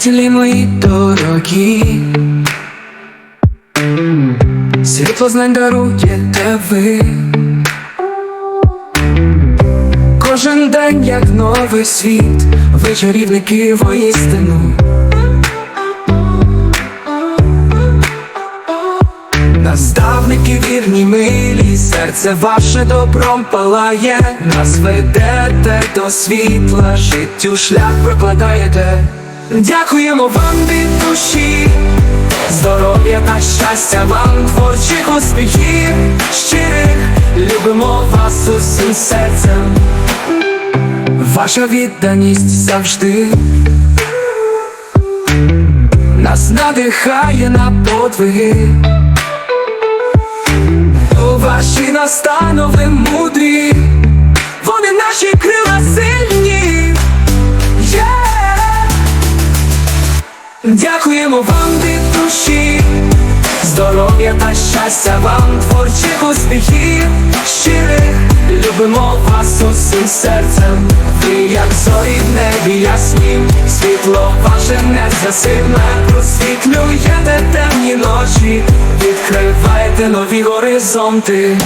Вчителі мої дорогі, світло знань даруєте ви. Кожен день, як новий світ, ви чарівники воістину. Наставники вірні милі, серце ваше добром палає, нас ведете до світла, життю шлях прокладаєте. Дякуємо вам від душі, здоров'я та щастя вам, творчих успіхів, щирих, любимо вас усім серцем. Ваша відданість завжди нас надихає на подвиги. У ваші настанови мудрі, Дякуємо вам від душі, здоров'я та щастя вам, творчих успіхів, щирих, любимо вас усім серцем. Ви як зорі в небі ясні, світло ваше не засильне, просвітлюєте темні ночі, відкриваєте нові горизонти.